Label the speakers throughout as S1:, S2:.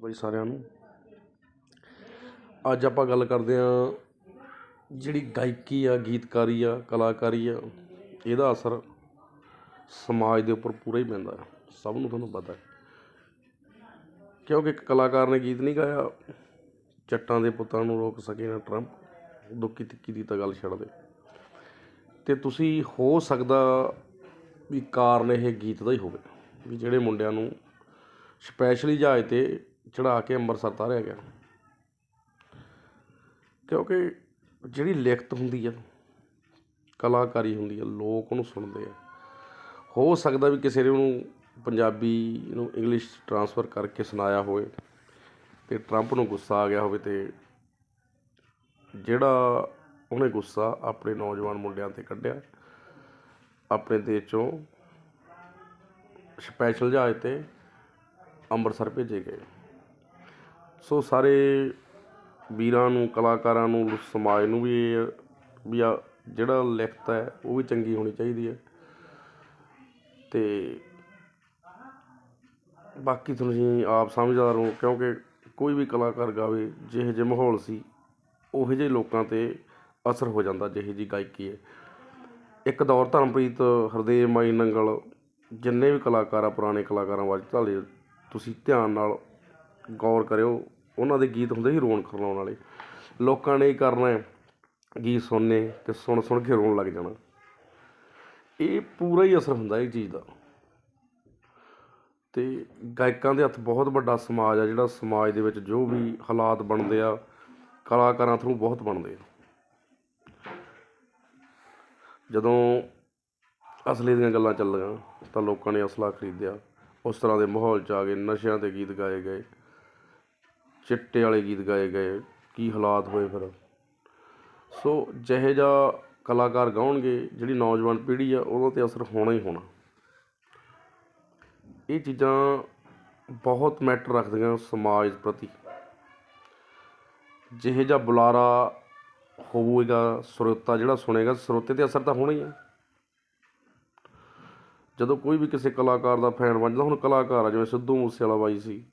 S1: ਬਾਈ ਸਾਰਿਆਂ ਨੂੰ। ਅੱਜ ਆਪਾਂ ਗੱਲ ਕਰਦੇ ਹਾਂ ਜਿਹੜੀ ਗਾਇਕੀ ਆ, ਗੀਤਕਾਰੀ ਆ, ਕਲਾਕਾਰੀ ਆ, ਇਹਦਾ ਅਸਰ ਸਮਾਜ ਦੇ ਉੱਪਰ ਪੂਰਾ ਹੀ ਪੈਂਦਾ ਸਭ ਨੂੰ ਤੁਹਾਨੂੰ ਪਤਾ ਕਿਉਂਕਿ ਇੱਕ ਕਲਾਕਾਰ ਨੇ ਗੀਤ ਨਹੀਂ ਗਾਇਆ ਚੱਟਾਂ ਦੇ ਪੁੱਤਾਂ ਨੂੰ ਰੋਕ ਸਕੇ ਨਾ ਟਰੰਪ ਦੁੱਕੀ ਤਿੱਕੀ ਦੀ ਤਾਂ ਗੱਲ ਛੱਡ ਦੇ। ਤੇ ਤੁਸੀਂ ਹੋ ਸਕਦਾ ਵੀ ਕਾਰਨ ਇਹ ਗੀਤ ਦਾ ਹੀ ਹੋਵੇ, ਵੀ ਜਿਹੜੇ ਮੁੰਡਿਆਂ ਨੂੰ ਸਪੈਸ਼ਲੀ ਜਹਾਜ਼ ਤੇ ਚੜਾ ਕੇ ਅੰਮ੍ਰਿਤਸਰ ਤਾਰਿਆ ਗਿਆ। ਕਿਉਂਕਿ ਜਿਹੜੀ ਲਿਖਤ ਹੁੰਦੀ ਆ, ਕਲਾਕਾਰੀ ਹੁੰਦੀ ਆ, ਲੋਕ ਉਹਨੂੰ ਸੁਣਦੇ ਆ। ਹੋ ਸਕਦਾ ਵੀ ਕਿਸੇ ਨੇ ਉਹਨੂੰ ਪੰਜਾਬੀ ਨੂੰ ਇੰਗਲਿਸ਼ ਟਰਾਂਸਫਰ ਕਰਕੇ ਸੁਣਾਇਆ ਹੋਵੇ ਤੇ ਟਰੰਪ ਨੂੰ ਗੁੱਸਾ ਆ ਗਿਆ ਹੋਵੇ ਤੇ ਜਿਹੜਾ ਉਹਨੇ ਗੁੱਸਾ ਆਪਣੇ ਨੌਜਵਾਨ ਮੁੰਡਿਆਂ ਤੇ ਕੱਢਿਆ, ਆਪਣੇ ਦੇਸ਼ ਚੋਂ ਸਪੈਸ਼ਲ ਜਹਾਜ਼ ਤੇ ਅੰਮ੍ਰਿਤਸਰ ਭੇਜੇ ਗਏ। ਸੋ ਸਾਰੇ ਵੀਰਾਂ ਨੂੰ, ਕਲਾਕਾਰਾਂ ਨੂੰ, ਸਮਾਜ ਨੂੰ ਵੀ ਇਹ ਵੀ ਆ ਜਿਹੜਾ ਲਿਖਤ ਹੈ, ਉਹ ਵੀ ਚੰਗੀ ਹੋਣੀ ਚਾਹੀਦੀ ਹੈ। ਅਤੇ ਬਾਕੀ ਤੁਸੀਂ ਆਪ ਸਮਝਦਾਰ ਹੋ, ਕਿਉਂਕਿ ਕੋਈ ਵੀ ਕਲਾਕਾਰ ਗਾਵੇ, ਜਿਹੋ ਜਿਹੇ ਮਾਹੌਲ ਸੀ, ਉਹੋ ਜਿਹੇ ਲੋਕਾਂ ਤੇ ਅਸਰ ਹੋ ਜਾਂਦਾ, ਜਿਹੋ ਜਿਹੀ ਗਾਇਕੀ ਹੈ। ਇੱਕ ਦੌਰ ਧਰਮਪ੍ਰੀਤ ਹਰਦੇਵ ਮਾਈ ਨੰਗਲ, ਜਿੰਨੇ ਵੀ ਕਲਾਕਾਰ ਆ, ਪੁਰਾਣੇ ਕਲਾਕਾਰਾਂ ਬਾਰੇ ਤੁਹਾਡੇ ਤੁਸੀਂ ਧਿਆਨ ਨਾਲ ਗੌਰ ਕਰਿਓ, ਉਹਨਾਂ ਦੇ ਗੀਤ ਹੁੰਦੇ ਸੀ ਰੋਣ ਖਲਾਉਣ ਵਾਲੇ। ਲੋਕਾਂ ਨੇ ਹੀ ਕਰਨਾ ਗੀਤ ਸੁਣਨੇ ਅਤੇ ਸੁਣ ਸੁਣ ਕੇ ਰੋਣ ਲੱਗ ਜਾਣਾ। ਇਹ ਪੂਰਾ ਹੀ ਅਸਰ ਹੁੰਦਾ ਇਹ ਚੀਜ਼ ਦਾ। ਅਤੇ ਗਾਇਕਾਂ ਦੇ ਹੱਥ ਬਹੁਤ ਵੱਡਾ ਸਮਾਜ ਆ, ਜਿਹੜਾ ਸਮਾਜ ਦੇ ਵਿੱਚ ਜੋ ਵੀ ਹਾਲਾਤ ਬਣਦੇ ਆ, ਕਲਾਕਾਰਾਂ ਥਰੂ ਬਹੁਤ ਬਣਦੇ ਆ। ਜਦੋਂ ਅਸਲੀ ਦੀਆਂ ਗੱਲਾਂ ਚੱਲੀਆਂ ਤਾਂ ਲੋਕਾਂ ਨੇ ਅਸਲਾ ਖਰੀਦਿਆ। ਉਸ ਤਰ੍ਹਾਂ ਦੇ ਮਾਹੌਲ 'ਚ ਆ ਗਏ, ਨਸ਼ਿਆਂ ਦੇ ਗੀਤ ਗਾਏ ਗਏ। ਚਿੱਟੇ ਵਾਲੇ ਗੀਤ ਗਾਏ ਗਏ, ਕੀ ਹਾਲਾਤ ਹੋਏ ਫਿਰ? ਸੋ ਜਿਹੇ ਜਿਹਾ ਕਲਾਕਾਰ ਗਾਉਣਗੇ, ਜਿਹੜੀ ਨੌਜਵਾਨ ਪੀੜ੍ਹੀ ਆ ਉਹਨਾਂ ਤੇ ਅਸਰ ਹੋਣਾ ਹੀ ਹੋਣਾ। ਇਹ ਚੀਜ਼ਾਂ ਬਹੁਤ ਮੈਟਰ ਰੱਖਦੀਆਂ ਸਮਾਜ ਪ੍ਰਤੀ। ਜਿਹੋ ਜਿਹਾ ਬੁਲਾਰਾ ਹੋਵੇਗਾ ਸਰੋਤਾ ਜਿਹੜਾ ਸੁਣੇਗਾ, ਸਰੋਤੇ ਤੇ ਅਸਰ ਤਾਂ ਹੋਣਾ ਹੀ ਹੈ ਜਦੋਂ ਕੋਈ ਵੀ ਕਿਸੇ ਕਲਾਕਾਰ ਦਾ ਫੈਨ ਬਣ ਜਾਂਦਾ, ਹੁਣ ਕਲਾਕਾਰ ਆ, ਜਿਵੇਂ ਸਿੱਧੂ ਮੂਸੇਵਾਲਾ ਬਾਈ ਸੀ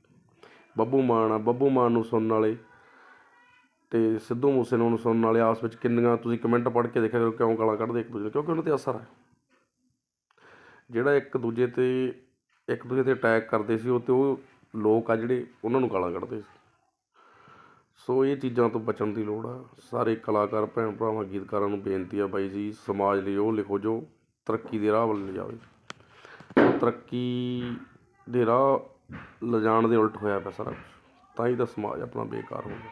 S1: ਬੱਬੂ ਮਾਨ ਆ ਬੱਬੂ ਮਾਨ ਨੂੰ ਸੁਣਨ ਵਾਲੇ ਅਤੇ ਸਿੱਧੂ ਮੂਸੇ ਨੂੰ ਸੁਣਨ ਵਾਲੇ ਆਪਸ ਵਿੱਚ ਕਿੰਨੀਆਂ ਤੁਸੀਂ ਕਮੈਂਟ ਪੜ੍ਹ ਕੇ ਦੇਖਿਆ ਕਰੋ ਕਿਉਂ ਗਾਲਾਂ ਕੱਢਦੇ ਇੱਕ ਦੂਜੇ ਨੂੰ, ਕਿਉਂਕਿ ਉਹਨਾਂ ਤੇ ਅਸਰ ਹੈ ਜਿਹੜਾ ਇੱਕ ਦੂਜੇ ਤੇ ਇੱਕ ਦੂਜੇ ਤੇ ਅਟੈਕ ਕਰਦੇ ਸੀ ਉਹ ਤੇ ਉਹ ਲੋਕ ਆ ਜਿਹੜੇ ਉਹਨਾਂ ਨੂੰ ਗਾਲਾਂ ਕੱਢਦੇ ਸੀ। ਸੋ ਇਹ ਚੀਜ਼ਾਂ ਤੋਂ ਬਚਣ ਦੀ ਲੋੜ ਆ। ਸਾਰੇ ਕਲਾਕਾਰ ਭੈਣ ਭਰਾਵਾਂ ਗੀਤਕਾਰਾਂ ਨੂੰ ਬੇਨਤੀ ਆ ਬਾਈ ਜੀ ਸਮਾਜ ਲਈ ਉਹ ਲਿਖੋ ਜੋ ਤਰੱਕੀ ਦੇ ਰਾਹ ਵੱਲ ਜਾਵੇ ਤਰੱਕੀ ਦੇ ਰਾਹ ਲਿਜਾਣ ਦੇ ਉਲਟ ਹੋਇਆ ਪਿਆ ਸਾਰਾ ਕੁਛ। ਤਾਂ ਹੀ ਤਾਂ ਸਮਾਜ ਆਪਣਾ ਬੇਕਾਰ ਹੋ ਗਿਆ।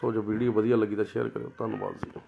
S1: ਸੋ ਜੋ ਵੀਡੀਓ ਵਧੀਆ ਲੱਗੀ ਤਾਂ ਸ਼ੇਅਰ ਕਰਿਓ। ਧੰਨਵਾਦ ਜੀ।